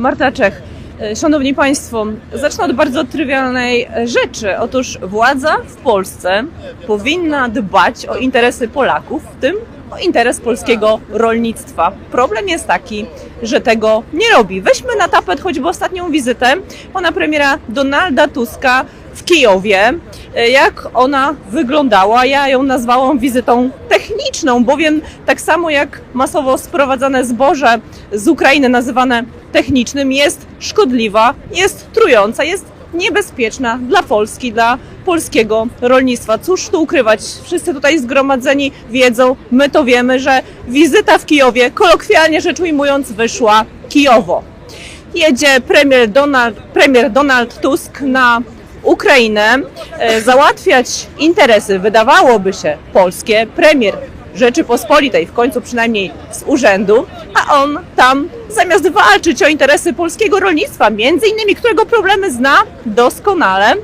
Marta Czech. E, Szanowni Państwo, zacznę od bardzo trywialnej e, rzeczy. Otóż władza w Polsce powinna dbać o interesy Polaków, w tym o interes polskiego rolnictwa. Problem jest taki, że tego nie robi. Weźmy na tapet choćby ostatnią wizytę pana premiera Donalda Tuska w Kijowie. E, Jak ona wyglądała? Ja ją nazwałam wizytą techniczną, bowiem tak samo jak masowo sprowadzane zboże z Ukrainy nazywane technicznym jest szkodliwa, jest trująca, jest niebezpieczna dla Polski, dla polskiego rolnictwa. Cóż tu ukrywać? Wszyscy tutaj zgromadzeni wiedzą, my to wiemy, że wizyta w Kijowie, kolokwialnie rzecz ujmując, wyszła Kijowo. Jedzie premier Donald, premier Donald Tusk na Ukrainę e, załatwiać interesy, wydawałoby się, polskie. Premier Rzeczypospolitej, w końcu przynajmniej z urzędu, a on tam zamiast walczyć o interesy polskiego rolnictwa, między innymi którego problemy zna doskonale,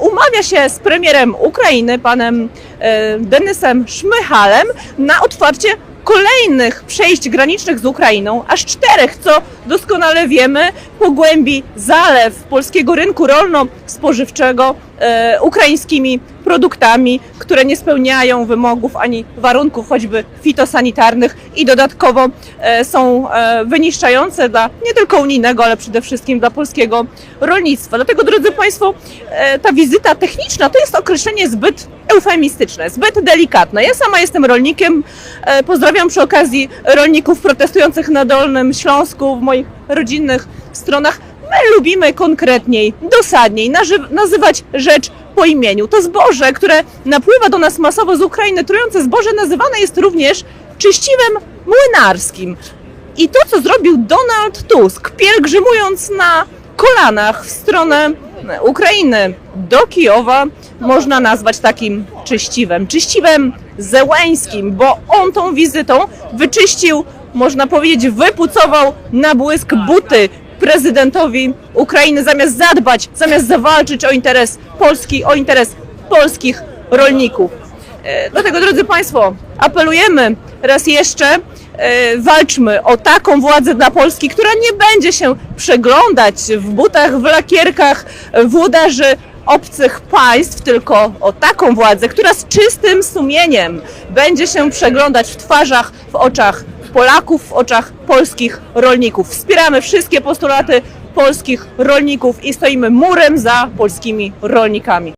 umawia się z premierem Ukrainy, panem e, Denysem Szmychalem, na otwarcie kolejnych przejść granicznych z Ukrainą, aż czterech, co doskonale wiemy, pogłębi zalew polskiego rynku rolno-spożywczego e, ukraińskimi produktami, które nie spełniają wymogów ani warunków choćby fitosanitarnych i dodatkowo e, są e, wyniszczające dla nie tylko unijnego, ale przede wszystkim dla polskiego rolnictwa. Dlatego, drodzy Państwo, e, ta wizyta techniczna to jest określenie zbyt eufemistyczne, zbyt delikatne. Ja sama jestem rolnikiem, pozdrawiam przy okazji rolników protestujących na Dolnym Śląsku w moich rodzinnych stronach. My lubimy konkretniej, dosadniej nazywać rzecz po imieniu. To zboże, które napływa do nas masowo z Ukrainy, trujące zboże, nazywane jest również czyściwem młynarskim. I to, co zrobił Donald Tusk, pielgrzymując na kolanach w stronę Ukrainy do Kijowa, można nazwać takim czyściwem. Czyściwem zełańskim, bo on tą wizytą wyczyścił, można powiedzieć, wypucował na błysk buty prezydentowi Ukrainy, zamiast zadbać, zamiast zawalczyć o interes Polski, o interes polskich rolników. E, Dlatego, drodzy Państwo, apelujemy raz jeszcze, e, walczmy o taką władzę dla Polski, która nie będzie się przeglądać w butach, w lakierkach włodarzy obcych państw, tylko o taką władzę, która z czystym sumieniem będzie się przeglądać w twarzach, w oczach Polaków, w oczach polskich rolników. Wspieramy wszystkie postulaty polskich rolników i stoimy murem za polskimi rolnikami.